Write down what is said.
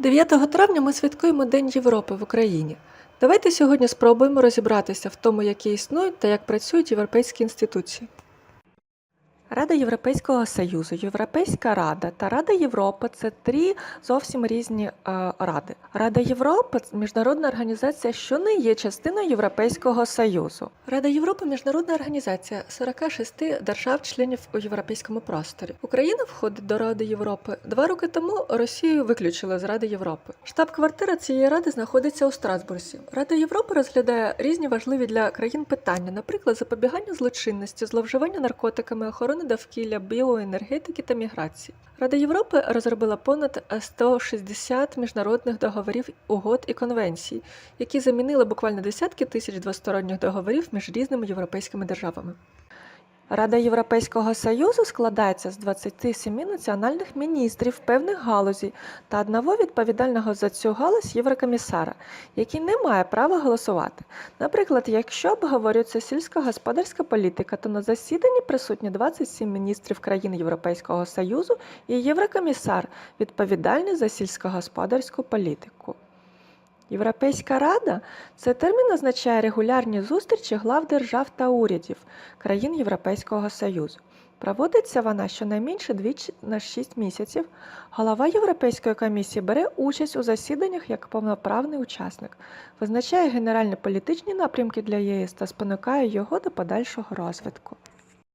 9 травня ми святкуємо День Європи в Україні. Давайте сьогодні спробуємо розібратися в тому, які існують та як працюють європейські інституції. Рада Європейського Союзу, Європейська Рада та Рада Європи це три зовсім різні е, ради. Рада Європи міжнародна організація, що не є частиною Європейського Союзу. Рада Європи міжнародна організація 46 держав-членів у європейському просторі. Україна входить до Ради Європи. Два роки тому Росію виключили з Ради Європи. Штаб-квартира цієї ради знаходиться у Страсбурзі. Рада Європи розглядає різні важливі для країн питання, наприклад, запобігання злочинності, зловживання наркотиками, охорони довкілля, біоенергетики та міграції. Рада Європи розробила понад 160 міжнародних договорів, угод і конвенцій, які замінили буквально десятки тисяч двосторонніх договорів між різними європейськими державами. Рада Європейського Союзу складається з 27 національних міністрів певних галузей та одного відповідального за цю галузь єврокомісара, який не має права голосувати. Наприклад, якщо обговорюється сільськогосподарська політика, то на засіданні присутні 27 міністрів країн Європейського Союзу і єврокомісар, відповідальний за сільськогосподарську політику. Європейська рада це термін означає регулярні зустрічі глав держав та урядів країн Європейського Союзу. Проводиться вона щонайменше двічі на 6 місяців. Голова Європейської комісії бере участь у засіданнях як повноправний учасник, визначає генеральні політичні напрямки для ЄС та спонукає його до подальшого розвитку.